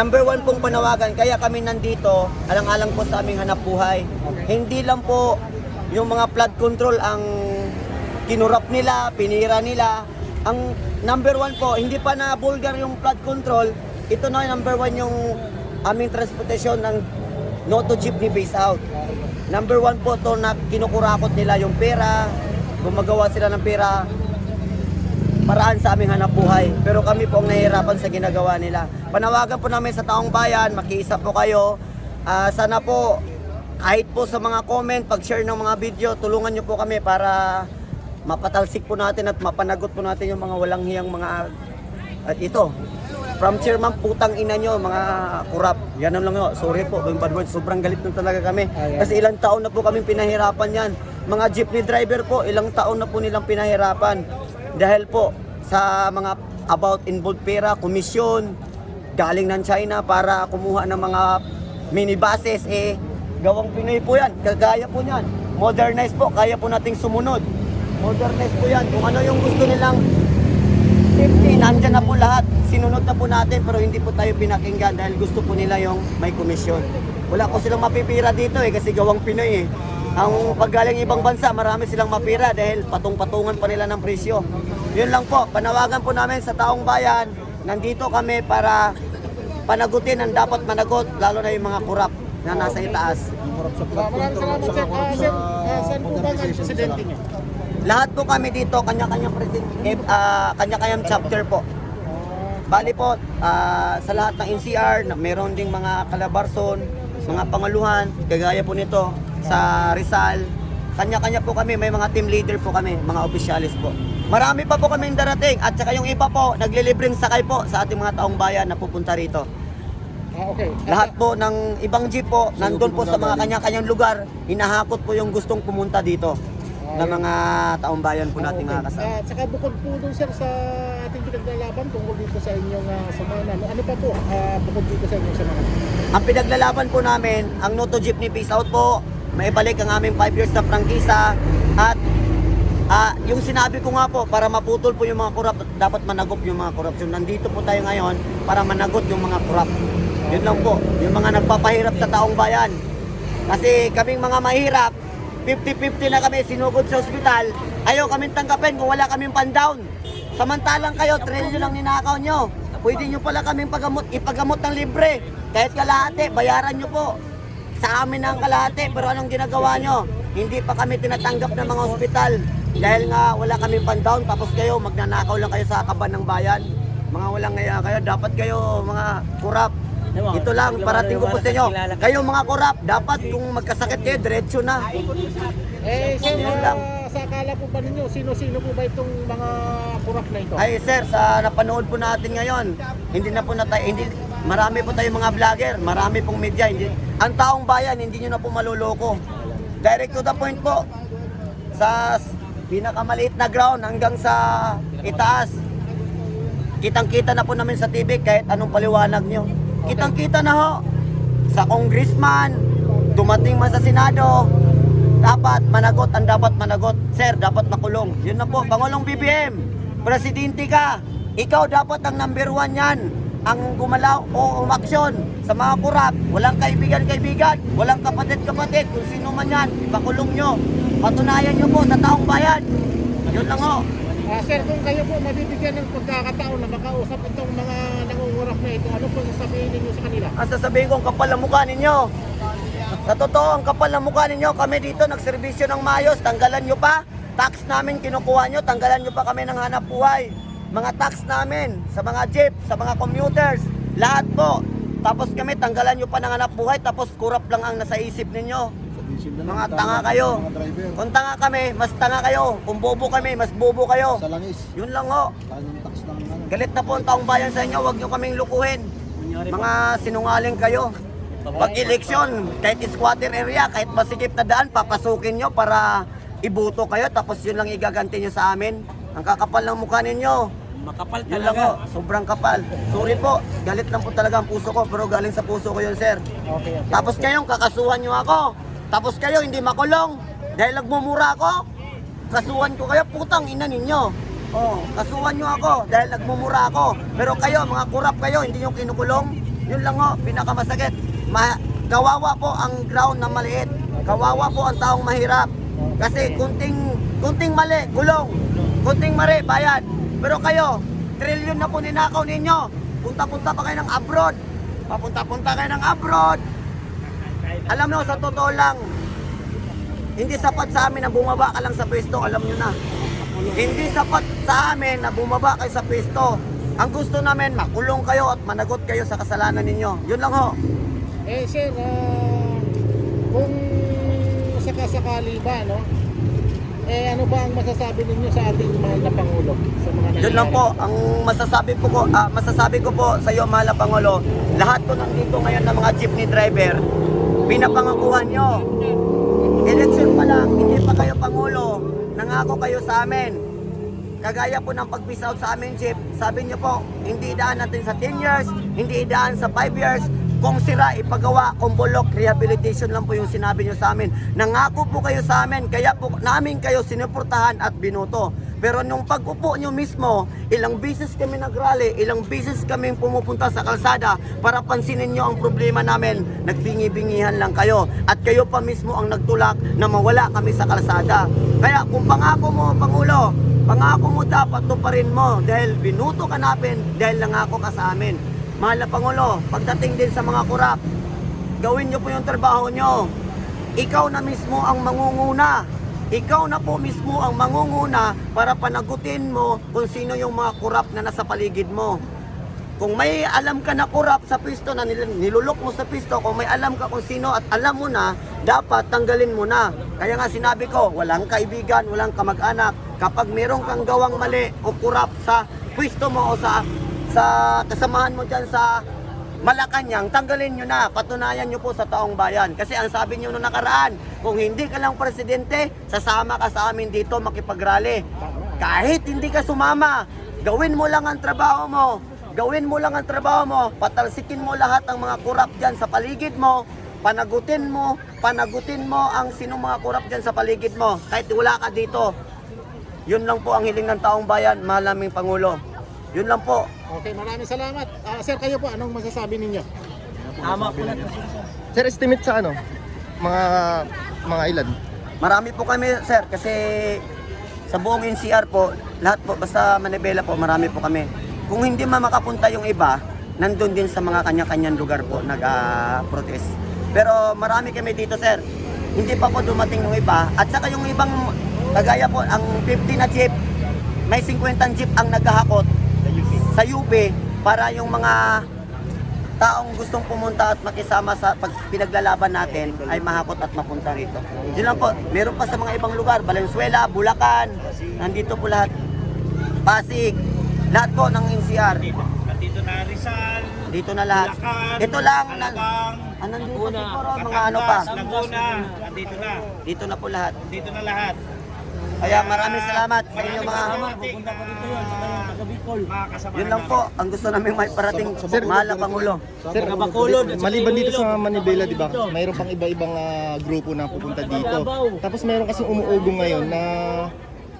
number one pong panawagan, kaya kami nandito, alang-alang po sa aming hanap buhay. Hindi lang po yung mga flood control ang kinurap nila, pinira nila. Ang number one po, hindi pa na vulgar yung flood control, ito na yung number one yung aming transportasyon ng Noto Jeepney Base Out. Number one po to na kinukurakot nila yung pera, gumagawa sila ng pera, paraan sa aming hanap buhay. Pero kami po ang nahihirapan sa ginagawa nila. Panawagan po namin sa taong bayan, makiisa po kayo. Ah, sana po, kahit po sa mga comment, pag-share ng mga video, tulungan nyo po kami para mapatalsik po natin at mapanagot po natin yung mga walang hiyang mga at ito. From chairman, putang ina nyo, mga kurap. Yan lang yun. Sorry po, yung bad words. Sobrang galit na talaga kami. Kasi ilang taon na po kami pinahirapan yan. Mga jeepney driver po, ilang taon na po nilang pinahirapan. Dahil po sa mga about involved pera, komisyon, galing ng China para kumuha ng mga minibuses, eh, gawang Pinoy po yan. Kagaya po yan. Modernize po, kaya po nating sumunod. Modernize po yan. Kung ano yung gusto nilang safety, nandyan na po lahat. Sinunod na po natin pero hindi po tayo pinakinggan dahil gusto po nila yung may komisyon. Wala po silang mapipira dito eh kasi gawang Pinoy eh. Ang paggaling ibang bansa, marami silang mapira dahil patong-patungan pa nila ng presyo. Yun lang po, panawagan po namin sa taong bayan. Nandito kami para panagutin ang dapat managot, lalo na yung mga kurap na nasa itaas. Maraming salamat sir. Ah, ah, saan po ba ang presidente? Lahat po kami dito, kanya-kanyang president, ah, kanya-kanyang chapter po. Bali po, ah, sa lahat ng NCR, meron ding mga kalabarson, mga pangaluhan, kagaya po nito, sa Rizal. Kanya-kanya po kami, may mga team leader po kami, mga opisyalis po. Marami pa po kami darating at saka yung iba po, naglilibreng sakay po sa ating mga taong bayan na pupunta rito. Ah, okay. Lahat po ng ibang jeep po, nandun po sa mga kanya-kanyang lugar, hinahakot po yung gustong pumunta dito na mga taong bayan po natin mga kasama. At saka bukod po dun sir sa ating pinaglalaban tungkol dito sa inyong uh, samanan. Ano pa po ah, bukod dito sa inyong samanan? Ang pinaglalaban po namin, ang Noto Jeepney Peace Out po, maibalik ang aming 5 years na prangkisa at ah, yung sinabi ko nga po, para maputol po yung mga kurap, dapat managop yung mga korupsyon. Nandito po tayo ngayon para managot yung mga kurap. Yun lang po, yung mga nagpapahirap sa taong bayan. Kasi kaming mga mahirap, 50-50 na kami sinugod sa ospital, ayaw kaming tanggapin kung wala kaming pan-down. Samantalang kayo, trilyo lang ninakaw nyo. Pwede nyo pala kaming pagamot, ipagamot ng libre. Kahit kalahati, bayaran nyo po. Sa amin ang kalahati, pero anong ginagawa nyo? Hindi pa kami tinatanggap ng mga ospital. Dahil nga wala kaming pan-down, tapos kayo magnanakaw lang kayo sa kaban ng bayan. Mga walang ngaya kayo, dapat kayo mga kurap. Ito lang, parating ko po sa inyo. Kayo mga kurap, dapat kung magkasakit kayo, diretso na. Eh sir, Yun ah, lang. sa akala po ba ninyo, sino-sino po ba itong mga kurap na ito? Ay sir, sa napanood po natin ngayon, hindi na po na tayo, hindi, marami po tayong mga vlogger, marami pong media, hindi, ang taong bayan, hindi nyo na po maluloko. Direct to the point po, sa pinakamaliit na ground hanggang sa itaas, kitang-kita na po namin sa TV kahit anong paliwanag nyo. Kitang-kita na ho, sa congressman, dumating man sa Senado, dapat managot ang dapat managot. Sir, dapat makulong. Yun na po, Pangulong BBM, presidente ka, ikaw dapat ang number one yan ang gumalaw o umaksyon sa mga kurap. Walang kaibigan-kaibigan, walang kapatid-kapatid, kung sino man yan, ipakulong nyo. Patunayan nyo po sa taong bayan. Yun lang ho. Ah, sir, kung kayo po mabibigyan ng pagkakataon na makausap itong mga nangungurap na ito, ano po sasabihin ninyo sa kanila? Ang sasabihin ko, ang kapal ng mukha ninyo. Sa totoo, ang kapal ng mukha ninyo. Kami dito nagserbisyo ng mayos. Tanggalan nyo pa. Tax namin kinukuha nyo. Tanggalan nyo pa kami ng hanap buhay. Mga tax namin sa mga jeep, sa mga commuters. Lahat po. Tapos kami, tanggalan nyo pa ng hanap buhay. Tapos kurap lang ang nasa isip ninyo. Mga tanga kayo. Mga. Kung tanga kami, mas tanga kayo. Kung bobo kami, mas bobo kayo. Sa langis. Yun lang ho. Galit na po ang taong bayan sa inyo, huwag nyo kaming lukuhin. Mga sinungaling kayo. Pag eleksyon, kahit squatter area, kahit masikip na daan, papasukin nyo para ibuto kayo, tapos yun lang igaganti nyo sa amin. Ang kakapal ng mukha ninyo. Makapal Yun lang ho, sobrang kapal. Sorry po, galit lang po talaga ang puso ko, pero galing sa puso ko yun, sir. Okay, okay. Tapos kayong kakasuhan nyo ako. Tapos kayo hindi makulong. Dahil nagmumura ako. Kasuhan ko kayo, putang ina ninyo. Oh, kasuhan nyo ako dahil nagmumura ako. Pero kayo, mga kurap kayo, hindi nyo kinukulong. Yun lang ho, pinakamasakit. Ma kawawa po ang ground na maliit. Kawawa po ang taong mahirap. Kasi kunting kunting mali, gulong. Kunting mali, bayad. Pero kayo, trilyon na po ninakaw ninyo. Punta-punta pa kayo ng abroad. Papunta-punta kayo ng abroad. Alam mo, sa totoo lang, hindi sapat sa amin na bumaba ka lang sa pwesto, alam nyo na. Hindi sapat sa amin na bumaba kayo sa pwesto. Ang gusto namin, makulong kayo at managot kayo sa kasalanan ninyo. Yun lang ho. Eh sir, ah, kung sakasakali ba, no? Eh ano ba ang masasabi ninyo sa ating mahal na Pangulo? Sa mga Yun lang po, ang masasabi po ko, ah, masasabi ko po sa iyo, mahal na Pangulo, lahat po nandito ngayon ng mga jeepney driver, pinapangakuhan nyo. Election pa lang, hindi pa kayo Pangulo, nangako kayo sa amin. Kagaya po ng pag-peace out sa aming jeep, sabi nyo po, hindi idaan natin sa 10 years, hindi idaan sa 5 years, kung sira, ipagawa, kung bulok, rehabilitation lang po yung sinabi nyo sa amin. Nangako po kayo sa amin, kaya po namin kayo sinuportahan at binuto. Pero nung pag-upo nyo mismo, ilang beses kami nagrally, ilang beses kami pumupunta sa kalsada para pansinin nyo ang problema namin. Nagbingi-bingihan lang kayo. At kayo pa mismo ang nagtulak na mawala kami sa kalsada. Kaya kung pangako mo, Pangulo, pangako mo dapat tuparin mo dahil binuto ka namin dahil nangako ka sa amin. Mahal na Pangulo, pagdating din sa mga kurap, gawin nyo po yung trabaho nyo. Ikaw na mismo ang mangunguna. Ikaw na po mismo ang mangunguna para panagutin mo kung sino yung mga kurap na nasa paligid mo. Kung may alam ka na kurap sa pisto na nil- nilulok mo sa pisto, kung may alam ka kung sino at alam mo na, dapat tanggalin mo na. Kaya nga sinabi ko, walang kaibigan, walang kamag-anak. Kapag meron kang gawang mali o kurap sa pisto mo o sa sa kasamahan mo dyan sa Malacanang, tanggalin nyo na, patunayan nyo po sa taong bayan. Kasi ang sabi nyo nung nakaraan, kung hindi ka lang presidente, sasama ka sa amin dito makipagrally. Kahit hindi ka sumama, gawin mo lang ang trabaho mo. Gawin mo lang ang trabaho mo, patalsikin mo lahat ng mga kurap dyan sa paligid mo, panagutin mo, panagutin mo ang sino mga kurap dyan sa paligid mo. Kahit wala ka dito, yun lang po ang hiling ng taong bayan, mahal naming Pangulo. Yun lang po. Okay, maraming salamat. Ah, sir, kayo po, anong masasabi ninyo? Sir, estimate sa ano? Mga mga ilan? Marami po kami, sir, kasi sa buong NCR po, lahat po, basta Manibela po, marami po kami. Kung hindi man makapunta yung iba, nandun din sa mga kanya-kanyang lugar po nag-protest. Pero marami kami dito, sir. Hindi pa po dumating yung iba. At saka yung ibang, kagaya po, ang 50 na jeep, may 50 jeep ang naghahakot sa UP para yung mga taong gustong pumunta at makisama sa pag pinaglalaban natin ay mahakot at mapunta rito. Yun lang po. Meron pa sa mga ibang lugar, Valenzuela, Bulacan, nandito po lahat. Pasig, lahat po ng NCR. Nandito na Rizal, Dito na lahat. Bulacan, Ito lang, na, Alabang, ah, nandito siguro mga ano pa. Laguna, nandito na. Dito na po lahat. Dito na lahat. Kaya maraming salamat sa inyo mga... Pupunta pa dito yun sa mga taga-Bicol. Mga kasama Yun lang po, ang gusto namin may parating mahal na Pangulo. Sir, maliban dito sa Manibela, di ba? Mayroon pang iba-ibang ah, grupo na pupunta dito. Tapos mayroon kasi umuugong ngayon na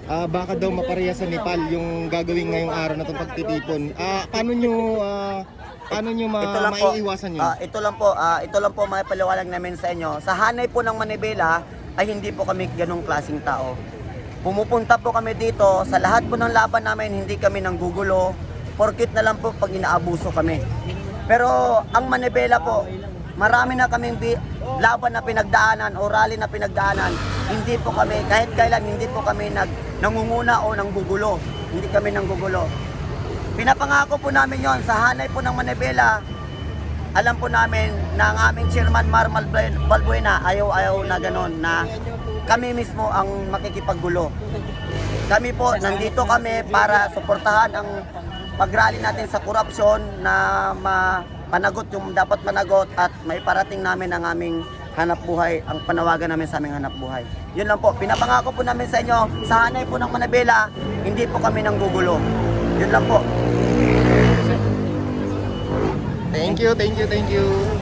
ah, baka daw mapareha sa Nepal yung gagawin ngayong araw na itong pagtitipon. Ah, paano nyo ah, paano nyo ma- ito lang po, maiiwasan yun? ah, ito lang po, ah, ito lang po may paliwanag namin sa inyo. Sa hanay po ng Manibela ay hindi po kami ganong klaseng tao. Pumupunta po kami dito, sa lahat po ng laban namin, hindi kami nanggugulo, porkit na lang po pag inaabuso kami. Pero ang Manibela po, marami na kaming laban na pinagdaanan o rally na pinagdaanan. Hindi po kami, kahit kailan, hindi po kami nag, nangunguna o nanggugulo. Hindi kami nanggugulo. Pinapangako po namin yon sa hanay po ng Manibela. Alam po namin na ang aming chairman Marmal Balbuena ayaw-ayaw na ganon na kami mismo ang makikipaggulo. Kami po, nandito kami para suportahan ang pagrally natin sa korupsyon na mapanagot yung dapat managot at may parating namin ang aming hanap buhay, ang panawagan namin sa aming hanap buhay. Yun lang po, pinapangako po namin sa inyo, sa hanay po ng Manabela, hindi po kami nang gugulo. Yun lang po. Thank you, thank you, thank you.